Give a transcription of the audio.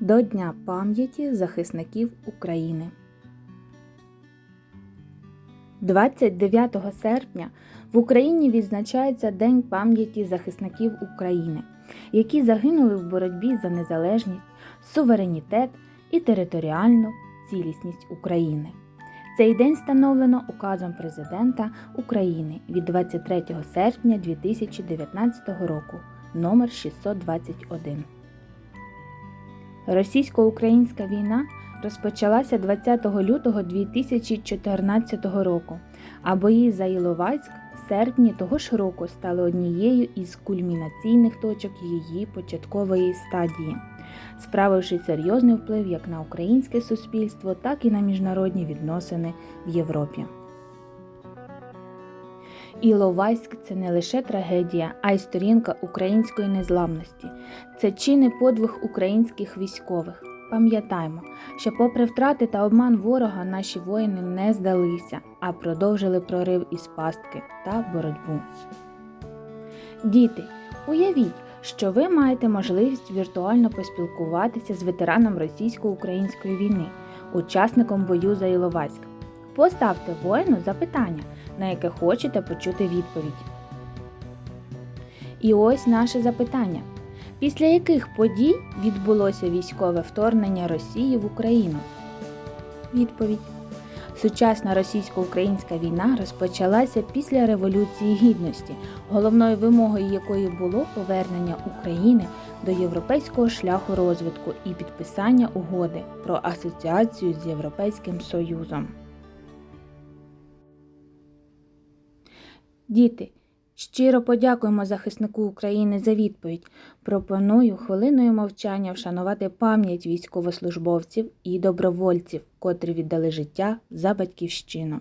До Дня пам'яті захисників України. 29 серпня в Україні відзначається День пам'яті захисників України, які загинули в боротьбі за незалежність, суверенітет і територіальну цілісність України. Цей день встановлено указом президента України від 23 серпня 2019 року номер 621. Російсько-українська війна розпочалася 20 лютого 2014 року, а бої за Іловайськ в серпні того ж року стали однією із кульмінаційних точок її початкової стадії, справивши серйозний вплив як на українське суспільство, так і на міжнародні відносини в Європі. Іловайськ це не лише трагедія, а й сторінка української незламності. Це чинний подвиг українських військових. Пам'ятаймо, що, попри втрати та обман ворога, наші воїни не здалися, а продовжили прорив із пастки та боротьбу. Діти, уявіть, що ви маєте можливість віртуально поспілкуватися з ветераном російсько-української війни, учасником бою за Іловайськ. Поставте воїну запитання, на яке хочете почути відповідь. І ось наше запитання. Після яких подій відбулося військове вторгнення Росії в Україну? Відповідь. Сучасна російсько-українська війна розпочалася після Революції Гідності, головною вимогою якої було повернення України до європейського шляху розвитку і підписання угоди про асоціацію з Європейським Союзом. Діти, щиро подякуємо захиснику України за відповідь. Пропоную хвилиною мовчання вшанувати пам'ять військовослужбовців і добровольців, котрі віддали життя за батьківщину.